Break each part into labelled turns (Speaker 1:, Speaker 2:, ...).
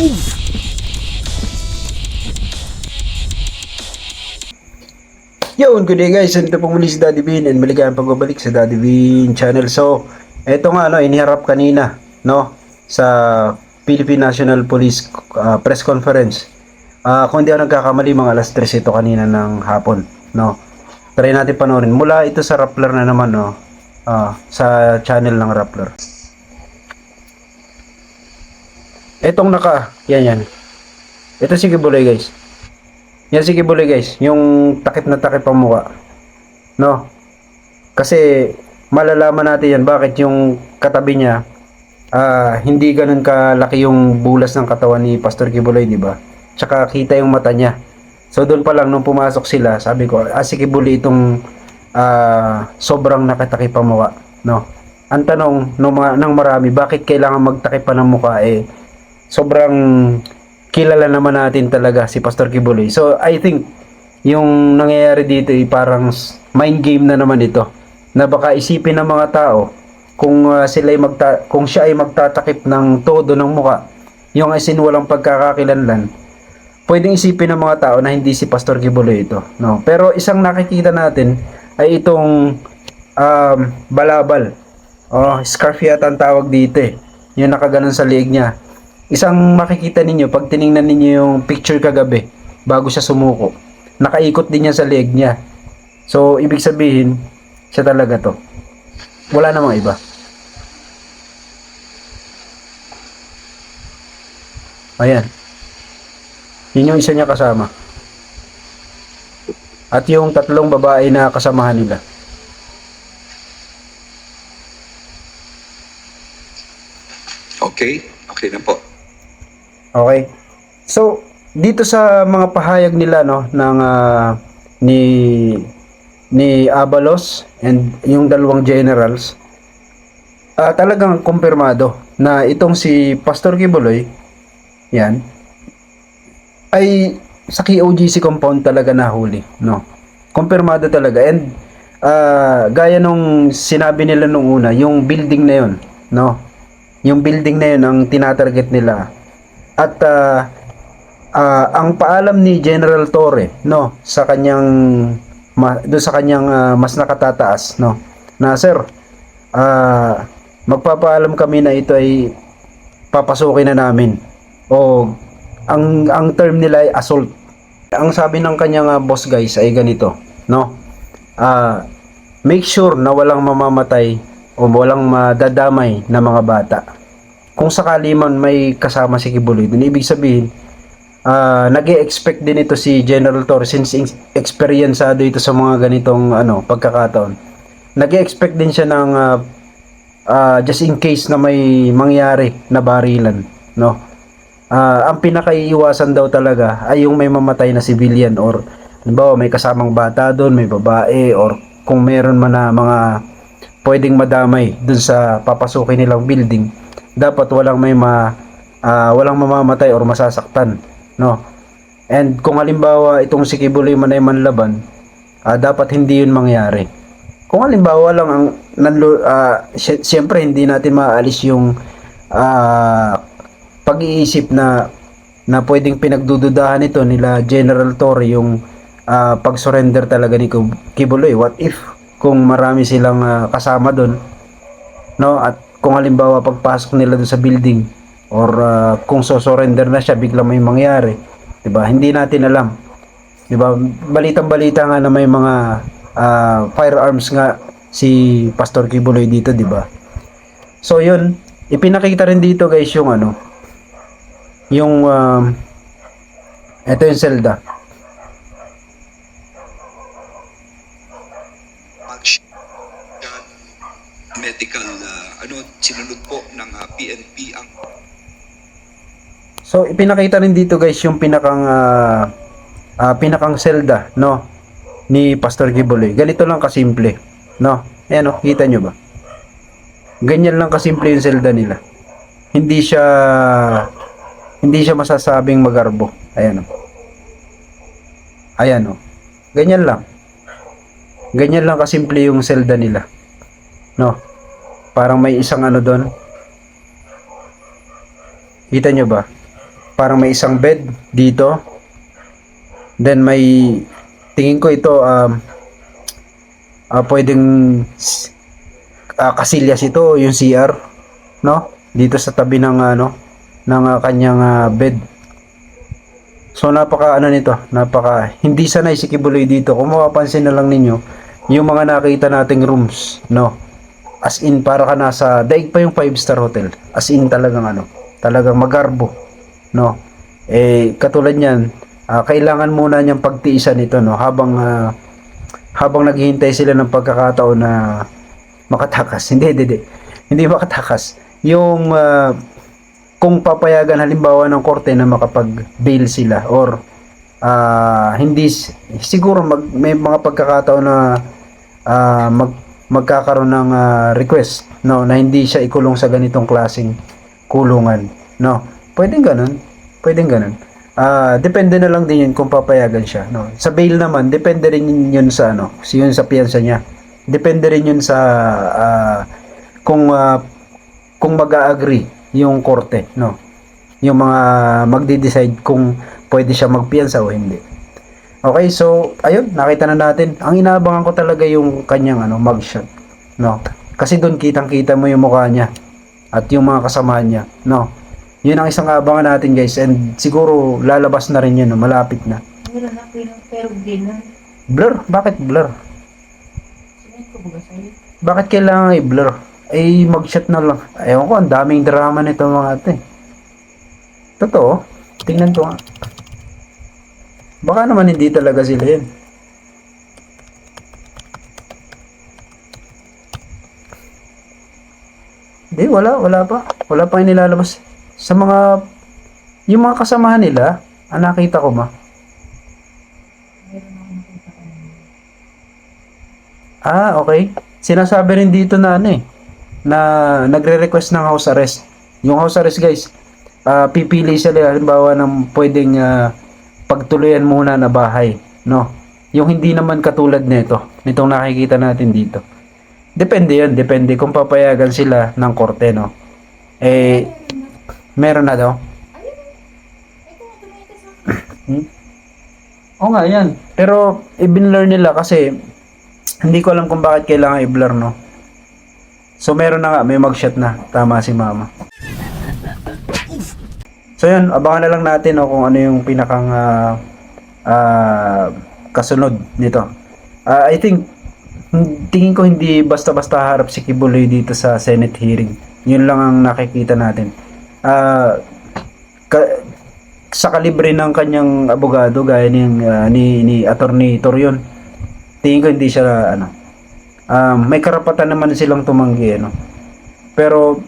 Speaker 1: Yun, good day guys. Ito po muli si Daddy Bean and maligayang pagbabalik sa Daddy Bean channel. So, eto nga, no, iniharap kanina, no, sa Philippine National Police uh, press conference. Ah, kung di ako nagkakamali, mga alas 3 ito kanina ng hapon, no. Try natin panoorin. Mula ito sa Rappler na naman, no, ah, sa channel ng Rappler. Etong naka, yan yan. Ito si Kibuloy guys. Yan si Kibuloy guys, yung takip na takip ang mukha. No? Kasi malalaman natin yan bakit yung katabi niya ah, hindi ganun kalaki yung bulas ng katawan ni Pastor Kibuloy, di ba? Tsaka kita yung mata niya. So doon pa lang nung pumasok sila, sabi ko, ah si Kibuloy itong ah, sobrang nakatakip ang mukha, no? Ang tanong ng mga ng marami, bakit kailangan magtakip pa ng mukha eh sobrang kilala naman natin talaga si Pastor Kibuloy. So, I think, yung nangyayari dito ay parang mind game na naman ito. Na baka isipin ng mga tao, kung uh, sila ay magta kung siya ay magtatakip ng todo ng muka, yung asin walang pagkakakilanlan, pwedeng isipin ng mga tao na hindi si Pastor Kibuloy ito. No? Pero isang nakikita natin ay itong um, balabal. Oh, scarf yata ang tawag dito eh. Yung nakaganon sa liig niya. Isang makikita ninyo pag tiningnan ninyo yung picture kagabi bago siya sumuko. Nakaikot din niya sa leg niya. So, ibig sabihin, siya talaga to. Wala namang iba. Ayan. Yun yung isa niya kasama. At yung tatlong babae na kasamahan nila.
Speaker 2: Okay, okay na po.
Speaker 1: Okay. So, dito sa mga pahayag nila no ng ah, ni ni Abalos and yung dalawang generals ah, talagang kumpirmado na itong si Pastor Kibuloy yan ay sa KOGC compound talaga nahuli no. Kumpirmado talaga. And ah, gaya nung sinabi nila nung una yung building na yon no yung building na yun ang tinatarget nila at ah, ah, ang paalam ni General Torre no sa kanyang ma, doon sa kanyang ah, mas nakatataas no na sir ah, magpapaalam kami na ito ay papasukin na namin. O ang ang term nila ay assault. Ang sabi ng kanyang ah, boss guys ay ganito no ah make sure na walang mamamatay o walang madadamay na mga bata kung sakali man may kasama si Kibuloy dun, ibig sabihin, ah nag expect din ito si General Torres since in- experiencado ito sa mga ganitong ano, pagkakataon. nag expect din siya ng ah, ah, just in case na may mangyari na barilan, no? Ah, ang pinakaiiwasan daw talaga ay yung may mamatay na civilian or halimbawa may kasamang bata doon, may babae or kung meron man na mga pwedeng madamay dun sa papasukin nilang building dapat walang may ma ah, walang mamamatay or masasaktan no? And kung halimbawa itong si Kibuloy man ay manlaban ah, dapat hindi yun mangyari. Kung halimbawa lang ang nanlo, sy- syempre hindi natin maalis yung ah, pag-iisip na na pwedeng pinagdududahan ito nila General Torre yung ah, pag-surrender talaga ni Kib- Kibuloy. What if kung marami silang ah, kasama doon no? At kung halimbawa pagpasok nila doon sa building or ah, kung so surrender na siya biglang may mangyari 'di ba? Hindi natin alam. 'di ba? Balitang-balita nga na may mga ah, firearms nga si Pastor Kibuloy dito 'di ba? So yun. Ipinakita rin dito guys yung ano yung um, ito yung selda
Speaker 2: Mag- medical uh, ano sinunod po ng uh, PNP ang
Speaker 1: So ipinakita rin dito guys yung pinakang ah, ah, pinakang selda no ni Pastor Giboloy. Ganito lang kasimple, no? Ayan oh, kita nyo ba? Ganyan lang kasimple yung selda nila. Hindi siya hindi siya masasabing magarbo. Ayan oh. Ayan oh. Ganyan lang. Ganyan lang kasimple yung selda nila. No? Parang may isang ano doon. Kita nyo ba? Parang may isang bed dito. Then may tingin ko ito um ah, pwedeng s- ah, kasilyas ito yung CR, no? Dito sa tabi ng ano ng ah, kanyang ah, bed. So napaka ano nito, napaka hindi sanay si Kibuloy dito. Kung mapapansin na lang ninyo, yung mga nakita nating rooms, no. As in para ka nasa daig pa yung 5 star hotel. As in talagang ano, talagang magarbo, no. Eh katulad niyan, ah, kailangan muna niyang pagtiisan ito, no, habang ah, habang naghihintay sila ng pagkakataon na makatakas. Hindi, hindi, hindi. Hindi makatakas. Yung ah, kung papayagan halimbawa ng korte na makapag-bail sila or ah, hindi siguro mag, may mga pagkakataon na ah, mag magkakaroon ng ah, request no na hindi siya ikulong sa ganitong klasing kulungan no pwedeng ganun pwedeng ganun ah depende na lang din yun kung papayagan siya no sa bail naman depende rin yun, sa ano si yun sa piyansa niya depende rin yun sa ah, kung ah, kung mag-agree yung korte no yung mga magde-decide kung pwede siya magpiyansa o hindi Okay, so ayun, nakita na natin. Ang inaabangan ko talaga yung kanyang ano, mugshot, no? Kasi doon kitang-kita mo yung mukha niya at yung mga kasamahan niya, no? Yun ang isang abangan natin, guys. And siguro lalabas na rin yun, no? malapit na.
Speaker 3: Meron na pero din na.
Speaker 1: Blur? Bakit blur? Bakit kailangan i-blur? Ay, mugshot na lang. Ewan ko, ang daming drama nito mga ate. Totoo? Tingnan ko nga. Baka naman hindi talaga sila yun. Hindi, wala, wala pa. Wala pa yung nilalabas. Sa mga, yung mga kasamahan nila, ang nakita ko ma. Ah, okay. Sinasabi rin dito na ano eh, na nagre-request ng house arrest. Yung house arrest guys, ah, pipili sila halimbawa ng pwedeng ah, pagtuluyan muna na bahay, no? Yung hindi naman katulad nito, nitong nakikita natin dito. Depende yun, depende kung papayagan sila ng korte, no? Eh, meron na daw. Hmm? Oo nga, yan. Pero, i-blur nila kasi hindi ko alam kung bakit kailangan i-blur, no? So, meron na nga, may mugshot na. Tama si mama. So, yun, abangan na lang natin no, kung ano yung pinakang ah, ah, kasunod nito. Ah, I think, tingin ko hindi basta-basta harap si Kibuloy dito sa Senate hearing. Yun lang ang nakikita natin. Ah, ka- sa kalibre ng kanyang abogado gaya ni ni, ni attorney Torion tingin ko hindi siya ano um, may karapatan naman silang tumanggi ano. Pero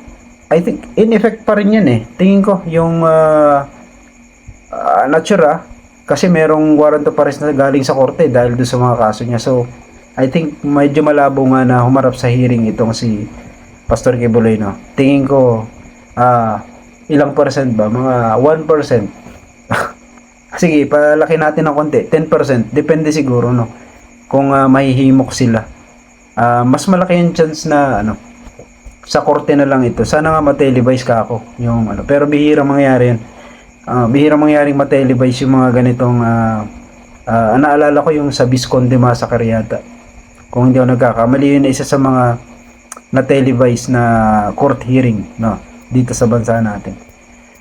Speaker 1: I think in effect pa rin yan eh. Tingin ko yung uh, uh, ah kasi merong warrant of arrest na galing sa korte dahil doon sa mga kaso niya. So I think medyo malabo nga na humarap sa hearing itong si Pastor Kibuloy no. Tingin ko ah ilang percent ba mga 1% Sige, palaki natin ng konti. 10%. Depende siguro, no? Kung ah, mahihimok sila. Ah, mas malaki yung chance na, ano, sa korte na lang ito. Sana nga ma-televise ka ako. Yung, ano, pero bihira mangyari yan. Ah, bihira mangyaring ma-televise yung mga ganitong, ah, ah, naalala ko yung sa Visconde Massacre yata. Kung hindi ako nagkakamali, yun isa sa mga na-televise na court hearing, no? Dito sa bansa natin.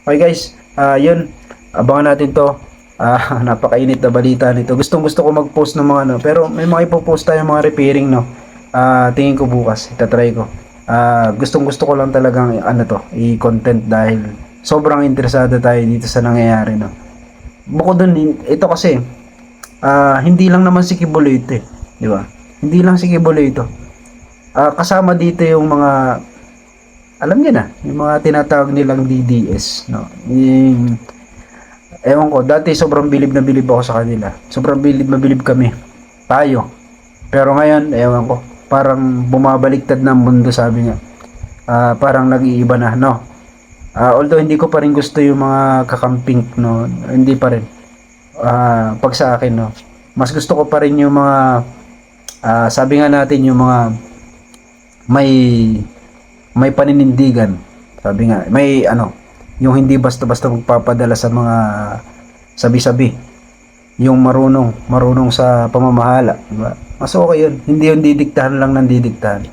Speaker 1: Okay guys, ah yun. Abangan natin to. Ah, napakainit na balita nito. Gustong gusto ko mag-post ng mga ano, pero may mga ipopost tayong mga repairing no. Ah, tingin ko bukas, itatry ko. Ah, gustong gusto ko lang talagang ano to, i-content dahil sobrang interesado tayo dito sa nangyayari no. Bukod dun, ito kasi ah, hindi lang naman si Kibuloy ito eh, di ba? Hindi lang si Kibuloy ito. Ah, kasama dito yung mga alam niyo na, yung mga tinatawag nilang DDS, no. Yung ewan ko, dati sobrang bilib na bilib ako sa kanila. Sobrang bilib na bilib kami. Tayo. Pero ngayon, ewan ko, parang bumabaliktad ang mundo sabi niya. Ah, parang nag-iiba na, no. Ah, although hindi ko pa rin gusto yung mga kakamping, no. Hindi pa rin. Ah, pag sa akin, no. Mas gusto ko pa rin yung mga ah, sabi nga natin yung mga may may paninindigan. Sabi nga, may ano, Yung hindi basta-basta magpapadala sa mga sabi-sabi. Yung marunong, marunong sa pamamahala. Diba? Mas okay yun. Hindi yung didiktahan lang ng didiktahan.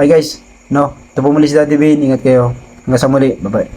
Speaker 1: Okay guys, no? Ito po muli si Daddy Bean. Ingat kayo. Hanggang sa muli. Bye-bye.